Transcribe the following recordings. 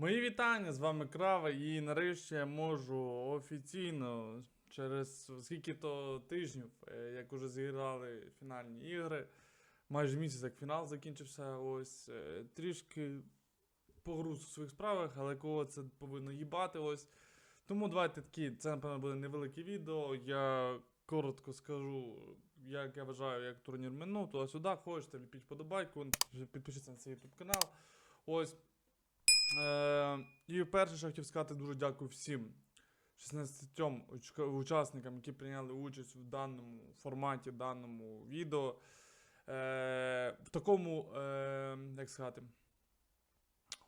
Мої вітання, з вами Крава, і нарешті я можу офіційно через скільки то тижнів, е, як уже зіграли фінальні ігри, майже місяць як фінал закінчився, ось е, трішки погруз у своїх справах, але кого це повинно їбати ось. Тому давайте такі, це напевно буде невелике відео. Я коротко скажу, як я вважаю, як турнір минув, туди сюди хочете, ліпіть подобайку, підпишіться на цей YouTube канал. Ось. Е, і перше, що я хотів сказати, дуже дякую всім 16 учасникам, які прийняли участь в даному форматі, даному відео. Е, в такому, е, як сказати,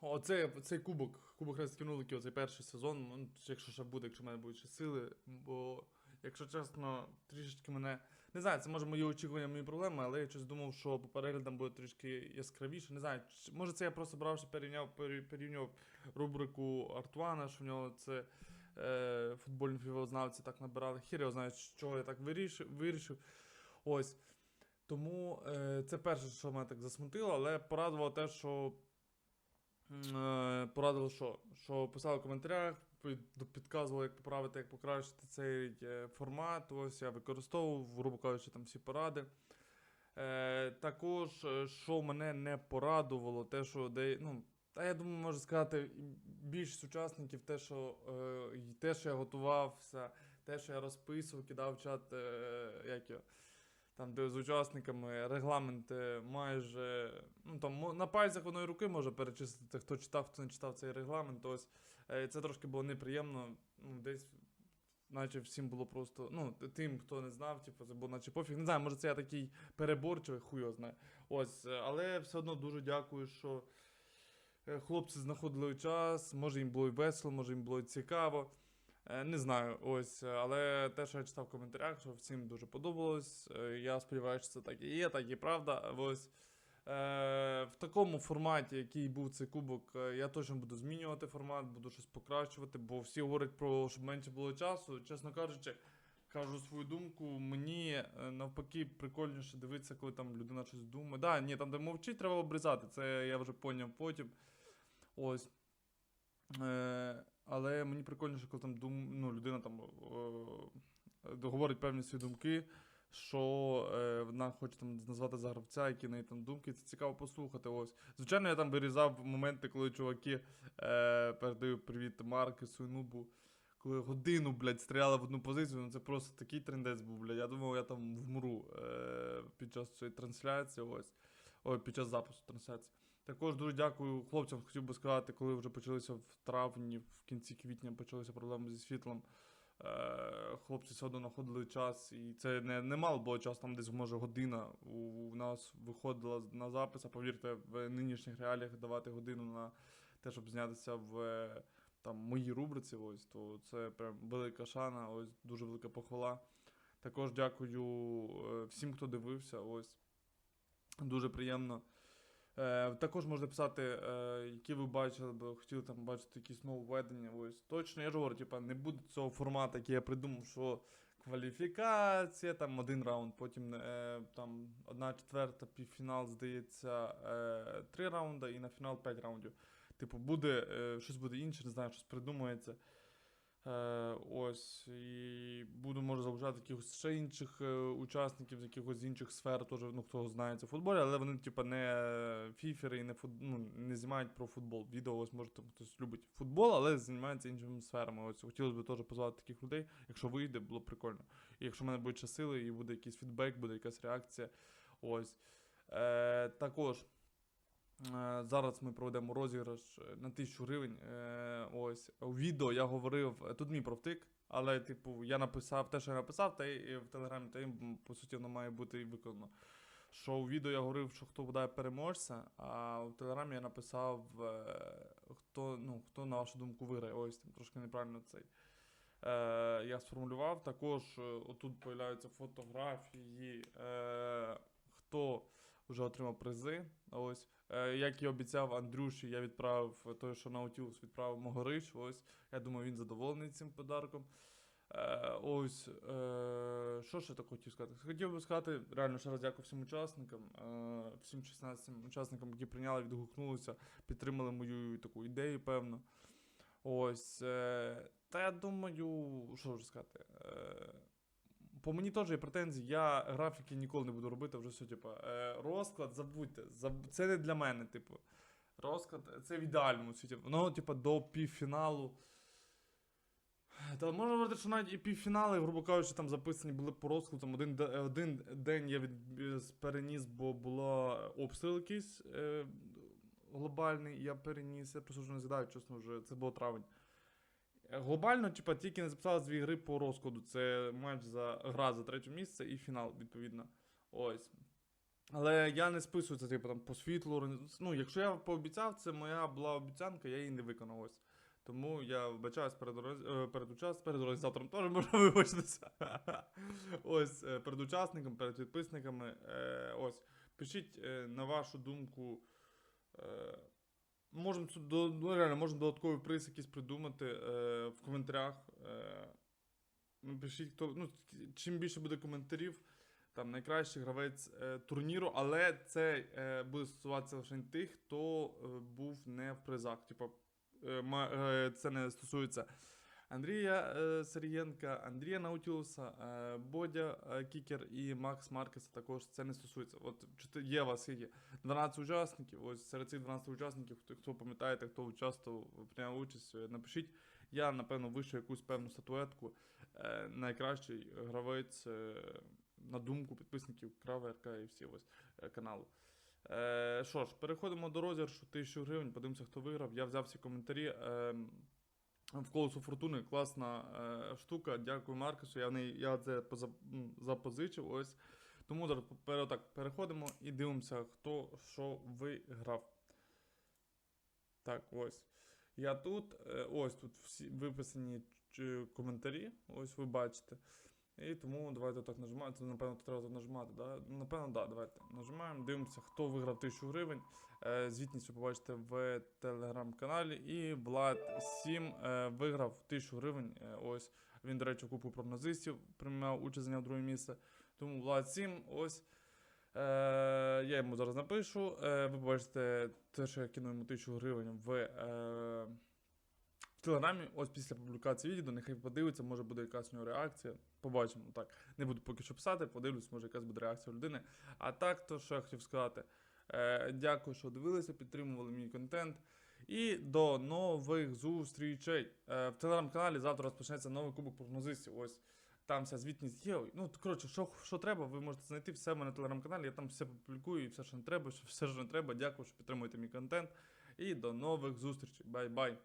оцей, цей кубок, кубок Хрестиків Нуликів, оцей перший сезон, ну, якщо ще буде, якщо в мене будуть ще сили, бо, якщо чесно, трішечки мене. Не знаю, це може мої очікування, мої проблеми, але я щось думав, що по переглядам буде трішки яскравіше. Не знаю, може це я просто брав, що порівняв, порі- рубрику Артуана, що в нього це е, футбольні фівознавці так набирали. Хір його знає, що я так вирішив. вирішив. Ось. Тому е, це перше, що мене так засмутило, але порадувало те, що. Е, порадило, що? Що писали в коментарях, під- підказували, як поправити, як покращити цей е, формат. Ось я використовував, грубо кажучи, там всі поради. Е, також, е, що мене не порадувало, те, що де, ну, та я думаю, можу сказати, більшість учасників, те, що, е, те, що я готувався, те, що я розписував, кидав чат, е, як його, там, де з учасниками регламент майже ну, там, на пальцях одної руки може перечислити, хто читав, хто не читав цей регламент. Ось е, це трошки було неприємно. Ну, десь, наче всім було просто. Ну, тим, хто не знав, типу, це було наче пофіг. Не знаю, може це я такий переборчивий, хуй знає. Ось, е, але все одно дуже дякую, що е, хлопці знаходили час, може їм було і весело, може їм було і цікаво. Е, Не знаю, ось, але те, що я читав в коментарях, що всім дуже подобалось. е, Я сподіваюся, що це так і є, так і правда. Ось. Е, в такому форматі, який був цей кубок, я точно буду змінювати формат, буду щось покращувати, бо всі говорять про щоб менше було часу. Чесно кажучи, кажу свою думку. Мені навпаки прикольніше дивитися, коли там людина щось думає. Да, ні, там де мовчить, треба обрізати. Це я вже поняв потім. Ось. Е, але мені прикольніше, коли там дум, ну, людина там е, говорить певні свої думки, що е, вона хоче там назвати за гравця, які неї там думки. Це цікаво послухати. Ось. Звичайно, я там вирізав моменти, коли чуваки е, передають привіт Маркесу і Нубу. Коли годину, блядь, стріляли в одну позицію, ну це просто такий трендець був, блядь. Я думав, я там вмру е, під час цієї трансляції, ось. Ой, під час запису трансляції. Також дуже дякую хлопцям, хотів би сказати, коли вже почалися в травні, в кінці квітня почалися проблеми зі світлом. Е, хлопці все одно знаходили час, і це не, не мало було часу, там десь може година у, у нас виходила на запис, а повірте, в нинішніх реаліях давати годину на те, щоб знятися в е, там, моїй рубриці, ось, то це прям велика шана, ось дуже велика похвала. Також дякую е, всім, хто дивився. Ось. Дуже приємно. Е, також можна писати, е, які ви бачили, б хотіли там бачити якісь нововведення. Ось точно, я ж говорю, типа, не буде цього формату, який я придумав, що кваліфікація, там один раунд, потім е, там одна четверта, півфінал, здається, три раунди і на фінал п'ять раундів. Типу, буде щось буде інше, не знаю, щось придумається. Е, ось, і буду, може, залучати якихось ще інших е, учасників з якихось інших сфер, теж, ну, хто знається в футболі, але вони, типа, не фіфери і не, фут, ну, не знімають про футбол. Відео, ось, може, там хтось любить футбол, але займається іншими сферами. Ось, хотілося б теж позвати таких людей. Якщо вийде, було б прикольно. І якщо в мене буде ще сили, і буде якийсь фідбек, буде якась реакція. Ось. Е, також. Е, Зараз ми проведемо розіграш на 1000 гривень. Ось у відео я говорив, тут мій провтик, але, типу, я написав те, що я написав, та й в телеграмі, та й по суті воно має бути і виконано. Що у відео я говорив, що хто буде переможця, а в телеграмі я написав, е, хто, ну, хто на вашу думку виграє. Ось там трошки неправильно цей. Е, я сформулював. Також е, отут появляються фотографії, е, хто вже отримав призи. Ось. Е, як і обіцяв Андрюші, я відправив той, що Наутілус відправив Могорич. Ось. Я думаю, він задоволений цим подарком. Е, ось, е, що ще так хотів сказати? Хотів би сказати, реально ще раз дякую всім учасникам, всім 16 учасникам, які прийняли, відгукнулися, підтримали мою таку ідею, певно. Ось. Та я думаю, що вже сказати. По мені теж є претензії, я графіки ніколи не буду робити, вже все, типу, е, розклад, забудьте, заб... це не для мене, типу. Розклад, це в ідеальному світі. Воно, типу, до півфіналу. Та можна говорити, що навіть і півфінали, грубо кажучи, там записані були по розкладу. Там один, один день я від переніс, бо було обстріл якийсь е, глобальний, я переніс. Я просто вже не згадаю, чесно, вже це було травень. Глобально, типа, тільки не записали дві гри по розкладу. Це матч за гра за третє місце і фінал, відповідно. Ось. Але я не списую це, типу, там, по світлу. Ну, якщо я пообіцяв, це моя була обіцянка, я її не виконав. Ось. Тому я вибачаюсь перед, е, перед, учас... перед організатором теж можна вибачитися. Ось, е, перед учасниками, перед підписниками. Е, Ось, пишіть на вашу думку. Можемо ну, реально, можемо додатковий приз якийсь придумати е, в коментарях. Е, напишіть, хто. Ну, чим більше буде коментарів, там найкращий гравець е, турніру, але це е, буде стосуватися лише тих, хто е, був не в призах. Типа, е, е, це не стосується Андрія е, Сергієнка, Андрія Наутілуса, е, Бодя е, Кікер і Макс Маркеса також це не стосується. От є у вас скільки? 12 учасників. Ось серед цих 12 учасників, хто, хто пам'ятаєте, хто участвував, прийняв участь, напишіть. Я, напевно, вишу якусь певну статуетку. Найкращий гравець на думку підписників Крава РК і всі ось каналу. Що ж, переходимо до розіграшу 1000 гривень, подивимося, хто виграв. Я взяв всі коментарі. В колесо фортуни класна е, штука. Дякую Маркусу. Я, в я це запозичив. Ось. Тому зараз так, переходимо і дивимося, хто що виграв. Так, ось. Я тут. е, Ось тут всі виписані коментарі. Ось ви бачите. І тому давайте так нажимаємо. Це, напевно, треба тут нажимати. Да? Напевно, да, давайте. Нажимаємо, дивимося, хто виграв 1000 гривень. Е, Звітність ви побачите в телеграм-каналі. І Влад 7 е, виграв 1000 гривень. Е, Ось він, до речі, купу прогнозистів приймав участь, зайняв друге місце. Тому Влад 7, ось. Е, я йому зараз напишу. Е, ви побачите те, що я кину йому 1000 гривень в, е, в Телеграмі. Ось після публікації відео, нехай подивиться, може буде якась у нього реакція. Побачимо. Так, не буду поки що писати, подивлюсь, може якась буде реакція людини. А так, то що я хотів сказати. Е, дякую, що дивилися, підтримували мій контент. І до нових зустрічей. Е, в телеграм-каналі завтра розпочнеться новий кубок прогнозистів. Ось там вся звітність є. Ну, коротше, що, що треба, ви можете знайти все в мене на телеграм-каналі. Я там все публікую і все, що не треба, все, що не треба. Дякую, що підтримуєте мій контент. І до нових зустрічей. Бай-бай.